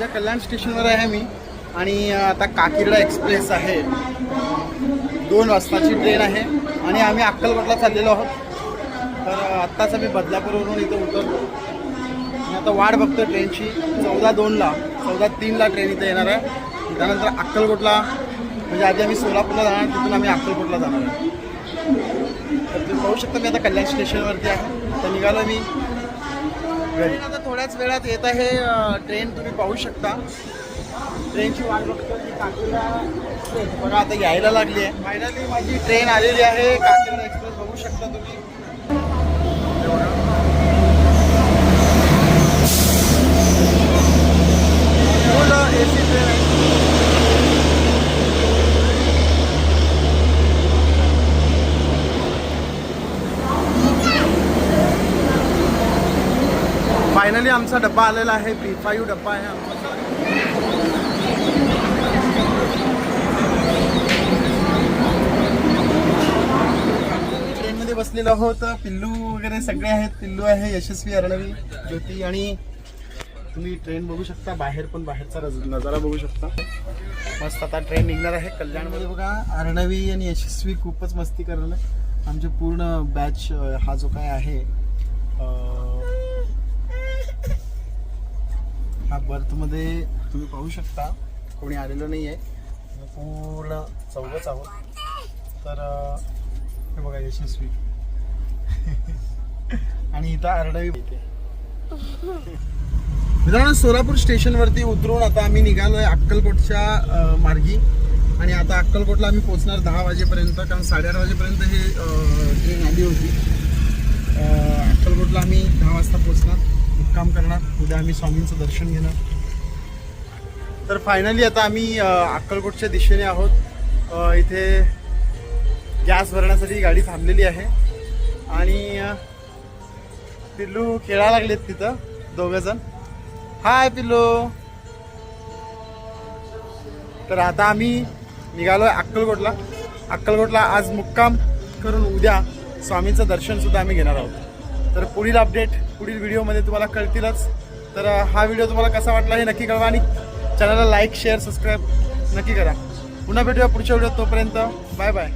सध्या कल्याण स्टेशनवर आहे मी. आणि आता काकिर्डा एक्सप्रेस आहे. दोन वाजताची ट्रेन आहे. आणि आम्ही अक्कलकोटला चाललेलो आहोत. तर आत्ताच आम्ही बदलापूरवरून इथं उतरलो. आणि आता वाट बघतो ट्रेनची. चौदा दोनला चौदा तीनला ट्रेन इथं येणार आहे. त्यानंतर अक्कलकोटला म्हणजे आधी आम्ही सोलापूरला जाणार तिथून आम्ही अक्कलकोटला जाणार आहे. तर तुम्ही पाहू शकता मी आता कल्याण स्टेशनवरती आहे. तर निघालो मी. घरी आता थोड्याच वेळात येत आहे. ट्रेन तुम्ही पाहू शकता. ट्रेनची वाट बघतो की काकीला एक्सप्रेस बघा आता यायला लागली आहे. फायनली माझी ट्रेन आलेली आहे. काकीला एक्सप्रेस बघू शकता तुम्ही हे बघा. फुल AC ट्रेन आहे फायनली आमचा डब्बा आलेला आहे. बी फाईव्ह डब्बा आहे ट्रेनमध्ये बसलेलो आहोत. पिल्लू वगैरे सगळे आहेत. पिल्लू आहे यशस्वी अर्णवी ज्योती आणि तुम्ही ट्रेन बघू शकता. बाहेर पण बाहेरचा नजारा बघू शकता. मस्त आता ट्रेन निघणार आहे. कल्याणमध्ये बघा अर्णवी आणि यशस्वी खूपच मस्ती करणार आमचे पूर्ण बॅच हा जो काय आहे हा बर्थमध्ये तुम्ही पाहू शकता कोणी आलेलं नाही आहे पूर्ण चौघच आहोत. तर हे बघा यशस्वी. आणि इथं आरडवी इथे मित्रांनो सोलापूर स्टेशनवरती उतरून आता आम्ही निघालोय अक्कलकोटच्या मार्गी. आणि आता अक्कलकोटला आम्ही पोहोचणार दहा वाजेपर्यंत कारण साडेआठ वाजेपर्यंत हे ट्रेन आली होती. अक्कलकोटला आम्ही दहा वाजता पोहोचणार. मुक्काम करणार. उद्या आम्ही स्वामींचं दर्शन घेणार. तर फायनली आता आम्ही अक्कलकोटच्या दिशेने आहोत. इथे गॅस भरण्यासाठी गाडी थांबलेली आहे. आणि पिल्लू खेळायला लागलेत तिथं दोघंजण हाय पिल्लू. तर आता आम्ही निघालो आहे अक्कलकोटला. अक्कलकोटला आज मुक्काम करून उद्या स्वामींचं दर्शनसुद्धा आम्ही घेणार आहोत. तर पुढील अपडेट पुढील व्हिडिओमध्ये तुम्हाला कळतीलच. तर हा व्हिडिओ तुम्हाला कसा वाटला हे नक्की कळवा आणि चॅनलला लाईक शेअर सबस्क्राईब नक्की करा. पुन्हा भेटूया पुढच्या व्हिडिओ तोपर्यंत. Bye bye